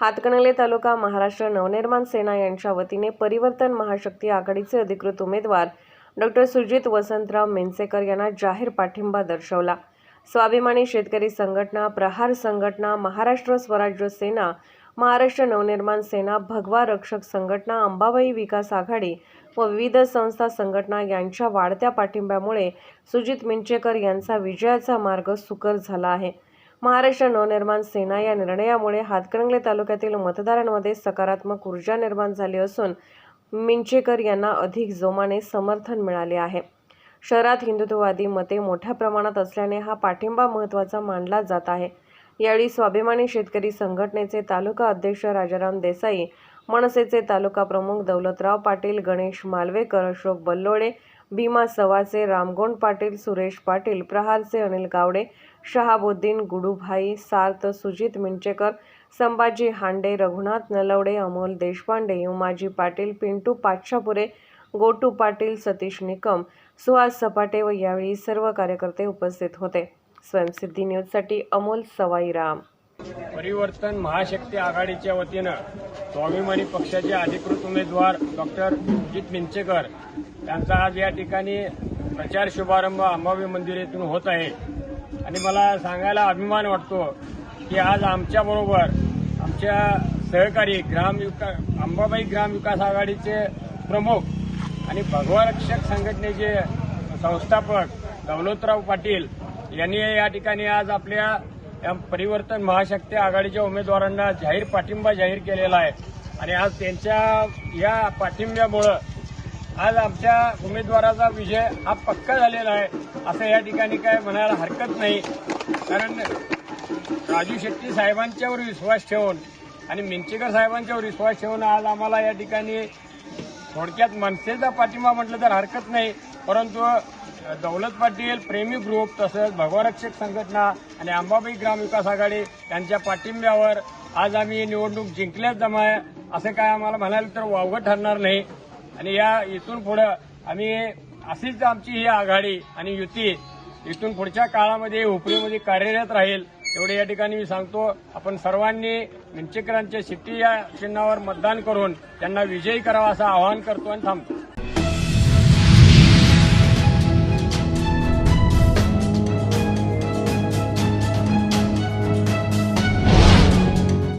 हातकणंगले तालुका महाराष्ट्र नवनिर्माण सेना यांच्या वतीने परिवर्तन महाशक्ती आघाडीचे अधिकृत उमेदवार डॉक्टर सुजित वसंतराव मेनसेकर यांना जाहीर पाठिंबा दर्शवला. स्वाभिमानी शेतकरी संघटना प्रहार संघटना महाराष्ट्र स्वराज्य सेना महाराष्ट्र नवनिर्माण सेना भगवा रक्षक संघटना अंबाबाई विकास आघाडी व विविध संस्था संघटना यांच्या वाढत्या पाठिंब्यामुळे सुजित मिंचेकर यांचा विजयाचा मार्ग सुकर झाला आहे. महाराष्ट्र नवनिर्माण सेना या निर्णयामुळे हातकणंगले तालुक्यातील मतदारांमध्ये सकारात्मक ऊर्जा निर्माण झाली असून मिंचेकर यांना अधिक जोमाने समर्थन मिळाले आहे. शहरात हिंदुत्ववादी मते मोठ्या प्रमाणात असल्याने हा पाठिंबा महत्त्वाचा मानला जात आहे. यावेळी स्वाभिमानी शेतकरी संघटनेचे तालुका अध्यक्ष राजाराम देसाई मनसेचे तालुका प्रमुख दौलतराव पाटील गणेश मालवेकर अशोक बल्लोळे भीमा सवाचे रामगोंड पाटील सुरेश पाटील प्रहारचे अनिल गावडे शहाबुद्दीन गुडूभाई सार्थ सुजित मिंचेकर संभाजी हांडे रघुनाथ नलवडे अमोल देशपांडे उमाजी पाटील पिंटू पाच्छापुरे गोटू पाटील सतीश निकम सुहास सपाटे व यावेळी सर्व कार्यकर्ते उपस्थित होते. स्वयंसिद्धी न्यूजसाठी अमोल सवाईराम. परिवर्तन महाशक्ती आघाडीच्या वतीनं स्वाभिमानी पक्षाचे अधिकृत उमेदवार डॉक्टर सुजित मिंचेकर यांचा आज या ठिकाणी प्रचार शुभारंभ अंबाबाई मंदिर येथून होत आहे. आणि मला सांगायला अभिमान वाटतो की आज आमच्याबरोबर आमच्या सहकारी ग्रामविका अंबाबाई ग्रामविकास आघाडीचे प्रमुख आणि भगवारक्षक संघटनेचे संस्थापक दौलतराव पाटील यांनी या ठिकाणी आज आपल्या या परिवर्तन महाशक्ती आघाडीच्या उमेदवारांना जाहीर पाठिंबा जाहीर केलेला आहे. आणि आज त्यांच्या या पाठिंब्यामुळं आज आमच्या उमेदवाराचा विजय हा पक्का झालेला आहे असं या ठिकाणी काय म्हणायला हरकत नाही. कारण राजू शेट्टी साहेबांच्यावर विश्वास ठेवून आणि मिंचेकर साहेबांच्यावर विश्वास ठेवून आज आम्हाला या ठिकाणी थोडक्यात मनसेचा पाठिंबा म्हटलं तर हरकत नाही. परंतु दौलत पाटील प्रेमी ग्रुप तसंच भगवारक्षक संघटना आणि अंबाबाई ग्रामविकास आघाडी यांच्या पाठिंब्यावर आज आम्ही निवडणूक जिंकल्याच जमा आहे असं काय आम्हाला म्हणाल तर वावगं ठरणार नाही. आणि या इथून पुढं आम्ही अशीच आमची ही आघाडी आणि युती इथून पुढच्या काळामध्ये उपरीमध्ये कार्यरत राहील एवढे या ठिकाणी मी सांगतो. आपण सर्वांनी मिंचेकरांच्या शिट्टी या चिन्हावर मतदान करून त्यांना विजयी करावा असं आवाहन करतो आणि थांबतो.